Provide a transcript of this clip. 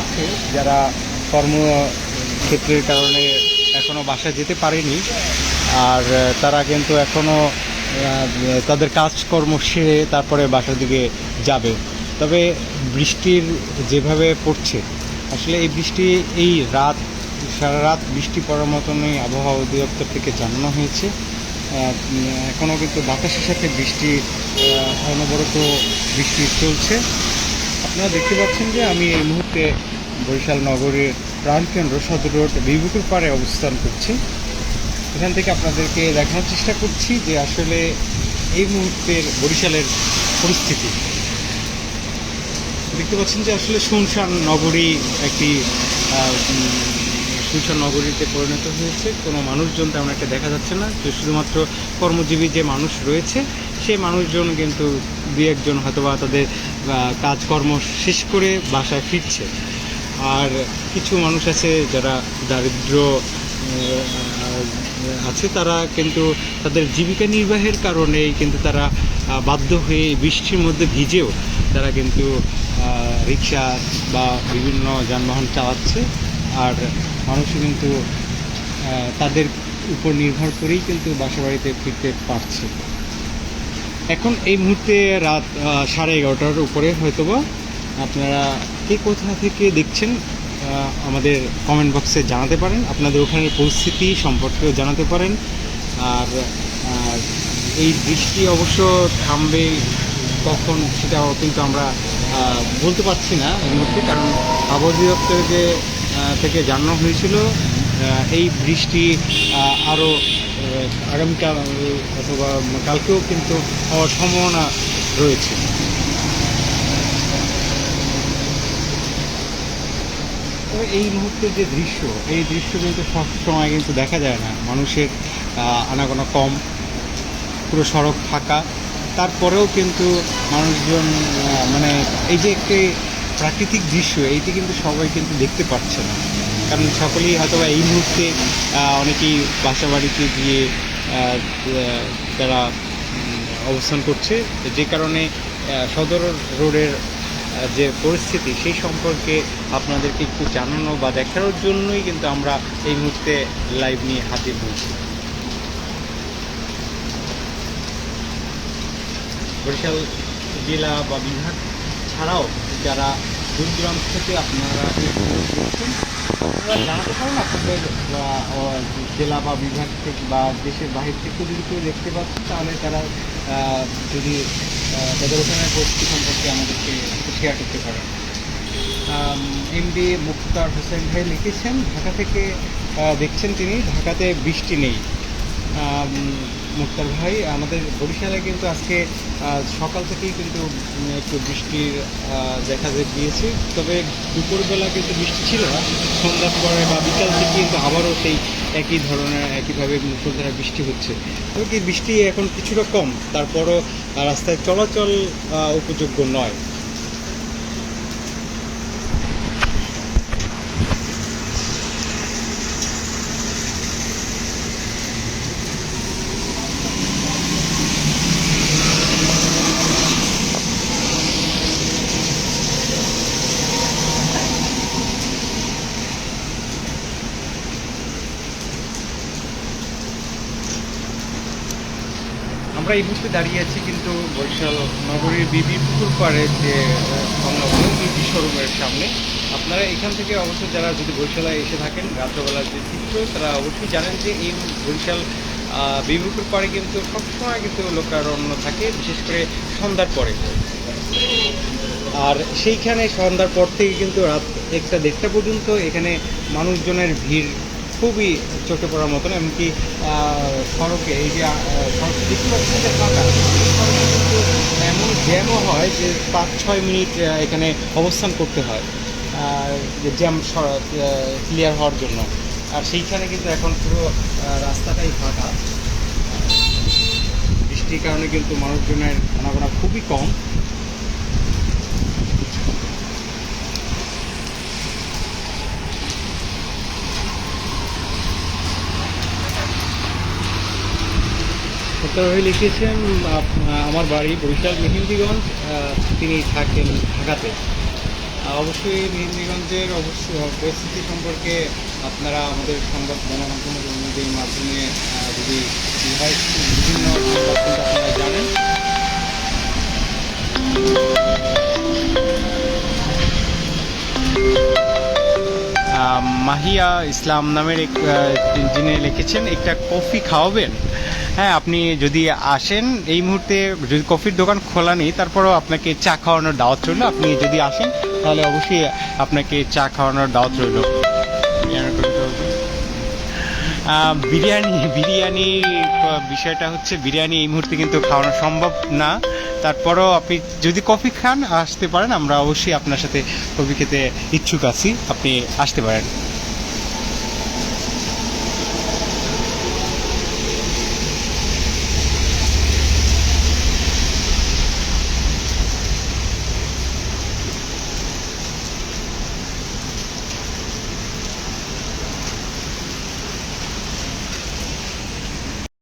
আছে, যারা কর্মক্ষেত্রের কারণে এখনও বাসায় যেতে পারেনি। আর তারা কিন্তু এখনও তাদের কাজকর্ম সেরে তারপরে বাসার দিকে যাবে। তবে বৃষ্টির যেভাবে পড়ছে, আসলে এই বৃষ্টি, এই রাত, সারা রাত বৃষ্টি পড়ার মতনই আবহাওয়া অধিদপ্তর থেকে জানানো হয়েছে। এখনও কিন্তু বাতাসের সাথে বৃষ্টি অনবরত বৃষ্টি চলছে। আপনারা দেখতে পাচ্ছেন যে আমি এই মুহূর্তে বরিশাল নগরীর প্রাণকেন্দ্র সদর রোড বিভুকুর পাড়ে অবস্থান করছি। এখান থেকে আপনাদেরকে দেখানোর চেষ্টা করছি যে আসলে এই মুহূর্তের বরিশালের পরিস্থিতি। দেখতে পাচ্ছেন যে আসলে শুনশান নগরী একটি শুনশান নগরীতে পরিণত হয়েছে। কোনো মানুষজন তেমন একটা দেখা যাচ্ছে না। শুধুমাত্র কর্মজীবী যে মানুষ রয়েছে, সেই মানুষজন কিন্তু দু একজন হয়তোবা তাদের কাজকর্ম শেষ করে বাসায় ফিরছে। আর কিছু মানুষ আছে যারা দারিদ্র আছে তারা কিন্তু তাদের জীবিকা নির্বাহের কারণেই কিন্তু তারা বাধ্য হয়ে বৃষ্টির মধ্যে ভিজেও তারা কিন্তু রিক্সা বা বিভিন্ন যানবাহন চালাচ্ছে। আর মানুষ কিন্তু তাদের উপর নির্ভর করেই কিন্তু বাসাবাড়িতে ফিরতে পারছে। এখন এই মুহূর্তে রাত সাড়ে এগারোটার উপরে হয়তোবা আপনারা কে কোথা থেকে দেখছেন আমাদের কমেন্ট বক্সে জানাতে পারেন আপনাদের ওখানের পরিস্থিতি সম্পর্কেও জানাতে পারেন আর এই বৃষ্টি অবশ্য থামবে কখন সেটাও কিন্তু আমরা বলতে পারছি না এই মুহূর্তে কারণ আবহাওয়া অধিদপ্তরকে আহ, থেকে জানানো হয়েছিল এই বৃষ্টি আরও আগামীকাল অথবা কালকেও কিন্তু হওয়ার সম্ভাবনা রয়েছে। এই মুহূর্তে যে দৃশ্য, এই দৃশ্য কিন্তু সব সময় কিন্তু দেখা যায় না। মানুষের আনাগোনা কম, পুরো সড়ক ফাঁকা। তারপরেও কিন্তু মানুষজন মানে এই যে একটি প্রাকৃতিক দৃশ্য, এইটি কিন্তু সবাই কিন্তু দেখতে পাচ্ছে না। কারণ সকলেই হয়তো এই মুহূর্তে অনেকেই বাসা বাড়িতে গিয়ে তারা অবস্থান করছে। যে কারণে সদর রোডের যে পরিস্থিতি, সেই সম্পর্কে আপনাদেরকে একটু জানানো বা দেখানোর জন্যই কিন্তু আমরা এই মুহূর্তে লাইভ নিয়ে হাজির হয়েছি। বরিশাল জেলা বা বিভাগ ছাড়াও যারা দূর দূরান্ত থেকে আপনারা জেলা বা বিভাগ থেকে বা দেশের বাহির থেকে যদি কেউ দেখতে পাচ্ছেন তাহলে তারা যদি তাদের ওখানে পরিস্থিতি সম্পর্কে আমাদেরকে শেয়ার করতে পারেন এমডি মুক্তার হোসেন ভাই লিখেছেন, ঢাকা থেকে দেখছেন তিনি, ঢাকাতে বৃষ্টি নেই। মুক্তার ভাই, আমাদের বরিশালে কিন্তু আজকে সকাল থেকেই কিন্তু একটু বৃষ্টির দেখা দিয়েছে। তবে দুপুরবেলা কিন্তু বৃষ্টি ছিল না, সন্ধ্যার পরে বা বিকাল থেকে কিন্তু আবারও সেই একই ধরনের, একইভাবে মুসলধারা বৃষ্টি হচ্ছে। তবে কি বৃষ্টি এখন কিছুটা কম, তারপরও রাস্তায় চলাচল উপযোগ্য নয়। আমরা এই মুহূর্তে দাঁড়িয়ে আছি কিন্তু বরিশাল নগরীর বিবি পুকুর পাড়ে যে সংলগ্ন বিবি শোরুমের সামনে। আপনারা এখান থেকে অবশ্য যারা যদি বরিশালে এসে থাকেন রাত্রবেলার যে চিত্র তারা অবশ্যই জানেন যে এই বরিশাল আহ, বিবি পুকুর পাড়ে কিন্তু সবসময় কিন্তু লোকারণ্য থাকে বিশেষ করে সন্ধ্যার পরে। আর সেইখানে সন্ধ্যার পর থেকে কিন্তু রাত একটা দেড়টা পর্যন্ত এখানে মানুষজনের ভিড় খুবই চোখে পড়ার মতন এমনকি সড়কে এই যে আহ, সড়কটি দেখতে পাচ্ছেন যে ফাঁকা এমন জ্যামও হয় যে পাঁচ ছয় মিনিট এখানে অবস্থান করতে হয় জ্যাম ক্লিয়ার হওয়ার জন্য। আর সেইখানে কিন্তু এখন পুরো রাস্তাটাই ফাঁকা। বৃষ্টির কারণে কিন্তু মানুষজনের আনাগোনা খুবই কম। উত্তর লিখেছেন আমার বাড়ি বরিশাল, মেহেন্দিগঞ্জ তিনি থাকেন ঢাকাতে। অবশ্যই মেহেন্দিগঞ্জের অবশ্য, পরিস্থিতি সম্পর্কে আপনারা আমাদের সংবাদ গণমাধ্যম কর্মীদের মাধ্যমে যদি বিভিন্ন জানেন। মাহিয়া ইসলাম নামের এক যিনি লিখেছেন, একটা কফি খাওয়াবেন। হ্যাঁ আপনি যদি আসেন, এই মুহূর্তে যদি কফির দোকান খোলা নেই, তারপরেও আপনাকে চা খাওয়ানোর দাওয়াত রইল। আপনি যদি আসেন, তাহলে অবশ্যই আপনাকে চা খাওয়ানোর দাওয়াত রইল। বিরিয়ানি বিরিয়ানির বিষয়টা হচ্ছে বিরিয়ানি এই মুহূর্তে কিন্তু খাওয়ানো সম্ভব না। তারপরও আপনি যদি কফি খান, আসতে পারেন, আমরা অবশ্যই আপনার সাথে কফি খেতে ইচ্ছুক আছি। আপনি আসতে পারেন।